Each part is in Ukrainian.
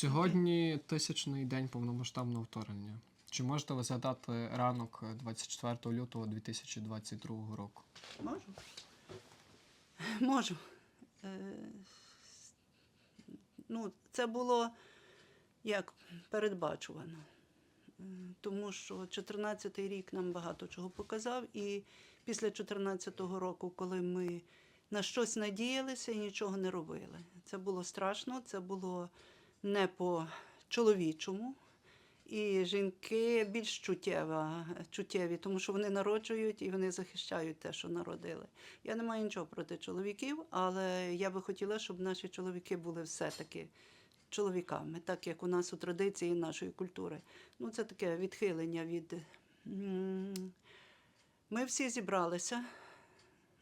Сьогодні тисячний день повномасштабного вторгнення. Чи можете ви згадати ранок е, 24 лютого 2022 року? Можу? Можу. Е, ну, це було як передбачувано. Е, Тому що 14-й рік нам багато чого показав, і після 14-го року, коли ми на щось надіялися і нічого не робили. Це було страшно, це було не по-чоловічому. І жінки більш чуттєва, чуттєві, тому що вони народжують і вони захищають те, що народили. Я не маю нічого проти чоловіків, але я би хотіла, щоб наші чоловіки були все-таки чоловіками, так як у нас у традиції нашої культури. Ну, це таке відхилення від. Ми всі зібралися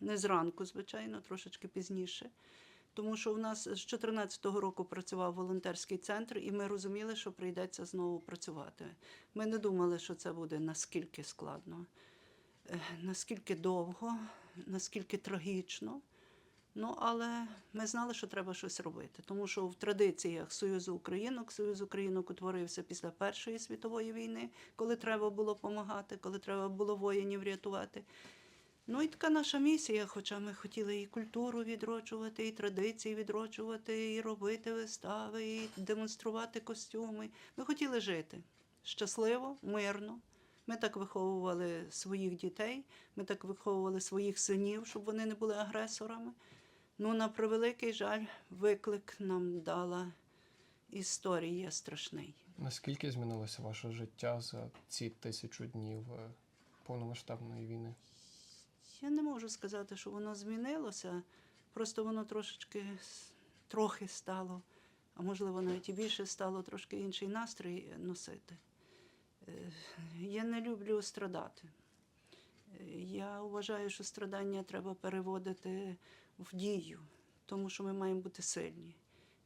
не зранку, звичайно, трошечки пізніше. Тому що у нас з 2014 року працював волонтерський центр, і ми розуміли, що прийдеться знову працювати. Ми не думали, що це буде наскільки складно, е, наскільки довго, наскільки трагічно. Ну, але ми знали, що треба щось робити, тому що в традиціях Союзу Українок, Союз Українок утворився після Першої світової війни, коли треба було допомагати, коли треба було воїнів рятувати. Ну і така наша місія, хоча ми хотіли і культуру відроджувати, і традиції відроджувати, і робити вистави, і демонструвати костюми. Ми хотіли жити щасливо, мирно. Ми так виховували своїх дітей, ми так виховували своїх синів, щоб вони не були агресорами. Ну, на превеликий жаль, виклик нам дала історія страшний. Наскільки змінилося ваше життя за ці тисячу днів е, повномасштабної війни? Я не можу сказати, що воно змінилося, просто воно трошечки трохи стало, а можливо навіть і більше стало трошки інший настрій носити. Е, Я не люблю страдати. Е, Я вважаю, що страдання треба переводити в дію, тому що ми маємо бути сильні.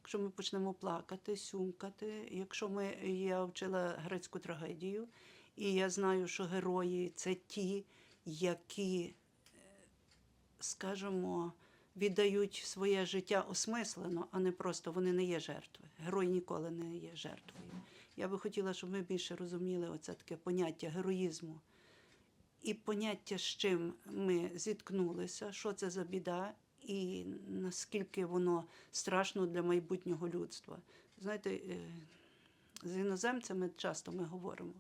Якщо ми почнемо плакати, сюмкати, якщо ми, я вчила грецьку трагедію, і я знаю, що герої це ті, які скажімо, віддають своє життя осмислено, а не просто вони не є жертви. Герой ніколи не є жертвою. Я би хотіла, щоб ми більше розуміли оце таке поняття героїзму і поняття, з чим ми зіткнулися, що це за біда, і наскільки воно страшно для майбутнього людства. Знаєте, е, з іноземцями часто ми говоримо.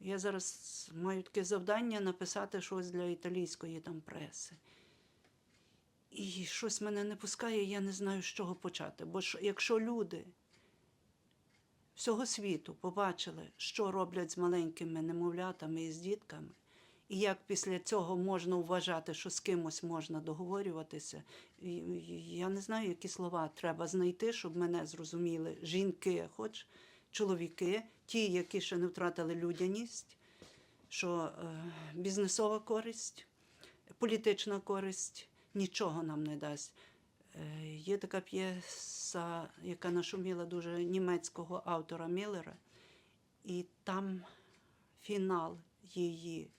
Я зараз маю таке завдання написати щось для італійської там преси. І щось мене не пускає, я не знаю, з чого почати. Бо якщо люди всього світу побачили, що роблять з маленькими немовлятами і з дітками, і як після цього можна вважати, що з кимось можна договорюватися, я не знаю, які слова треба знайти, щоб мене зрозуміли жінки, хоч чоловіки, ті, які ще не втратили людяність, що е, бізнесова користь, політична користь нічого нам не дасть. Е, Є така п'єса, яка нашуміла дуже німецького автора Міллера, і там фінал її.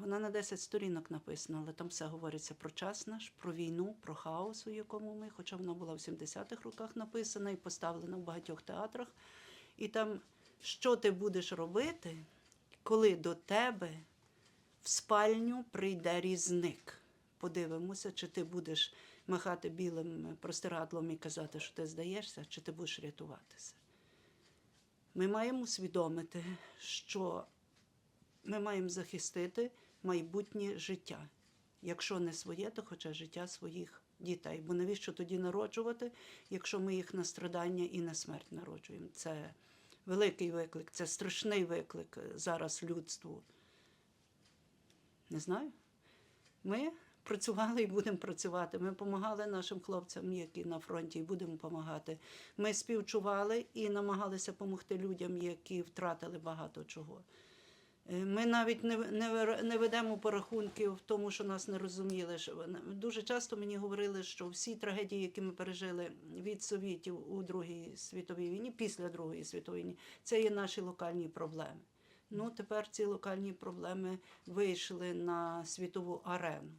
Вона на 10 сторінок написана, але там все говориться про час наш, про війну, про хаос, у якому ми, хоча вона була в 70-х роках написана і поставлена в багатьох театрах. І там, що ти будеш робити, коли до тебе в спальню прийде різник. Подивимося, чи ти будеш махати білим простирадлом і казати, що ти здаєшся, чи ти будеш рятуватися. Ми маємо усвідомити, що ми маємо захистити майбутнє життя. Якщо не своє, то хоча життя своїх дітей. Бо навіщо тоді народжувати, якщо ми їх на страдання і на смерть народжуємо? Це великий виклик, це страшний виклик зараз людству. Не знаю. Ми працювали і будемо працювати. Ми допомагали нашим хлопцям, які на фронті, і будемо допомагати. Ми співчували і намагалися допомогти людям, які втратили багато чого. Е, Ми навіть не, не, не ведемо порахунків тому, що нас не розуміли. Дуже часто мені говорили, що всі трагедії, які ми пережили від совітів у Другій світовій війні, після Другої світової війни, це є наші локальні проблеми. Ну, тепер ці локальні проблеми вийшли на світову арену.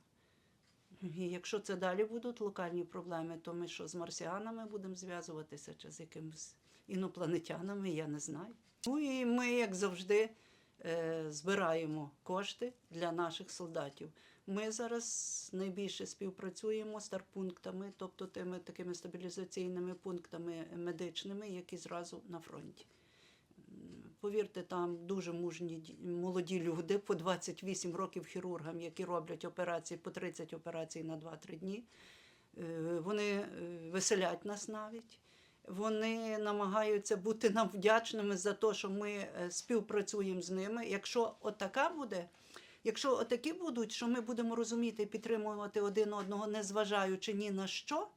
І якщо це далі будуть локальні проблеми, то ми що з марсіанами будемо зв'язуватися чи з якимись інопланетянами, я не знаю. Ну і ми, як завжди, е, збираємо кошти для наших солдатів. Ми зараз найбільше співпрацюємо з тарпунктами, тобто тими такими стабілізаційними пунктами медичними, які зразу на фронті. Повірте, там дуже мужні молоді люди по 28 років хірургам, які роблять операції по 30 операцій на 2-3 дні. Е, Вони е, веселять нас навіть. Вони намагаються бути нам вдячними за те, що ми е, співпрацюємо з ними. Якщо отака буде, якщо отакі будуть, що ми будемо розуміти і підтримувати один одного, незважаючи ні на що,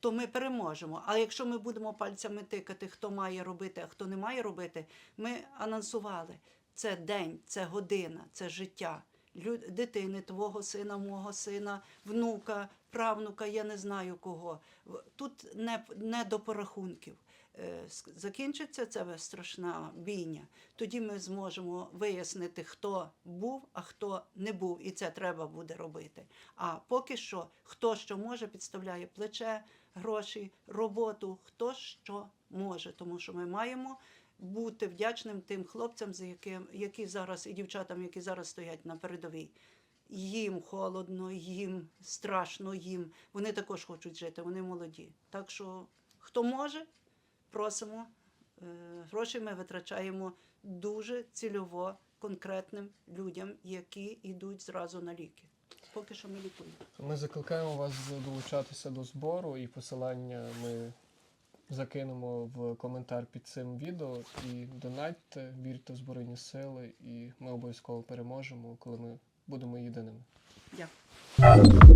то ми переможемо. А якщо ми будемо пальцями тикати, хто має робити, а хто не має робити, ми анонсували. Це день, це година, це життя. Дитини, твого сина, мого сина, внука, правнука, я не знаю кого. Тут не, не до порахунків. Е, Закінчиться ця страшна бійня, тоді ми зможемо вияснити, хто був, а хто не був, і це треба буде робити. А поки що, хто що може, підставляє плече, гроші, роботу, хто що може, тому що ми маємо бути вдячним тим хлопцям, за яким, які зараз і дівчатам, які зараз стоять на передовій. Їм холодно, їм страшно, їм. Вони також хочуть жити, вони молоді. Так що, хто може, просимо. Е, Гроші ми витрачаємо дуже цільово конкретним людям, які йдуть зразу на ліки. Поки що ми лікуємо. Ми закликаємо вас долучатися до збору, і посилання ми закинемо в коментар під цим відео. І донатьте, вірте в Збройні Сили, і ми обов'язково переможемо, коли ми будемо єдиними. Дякую.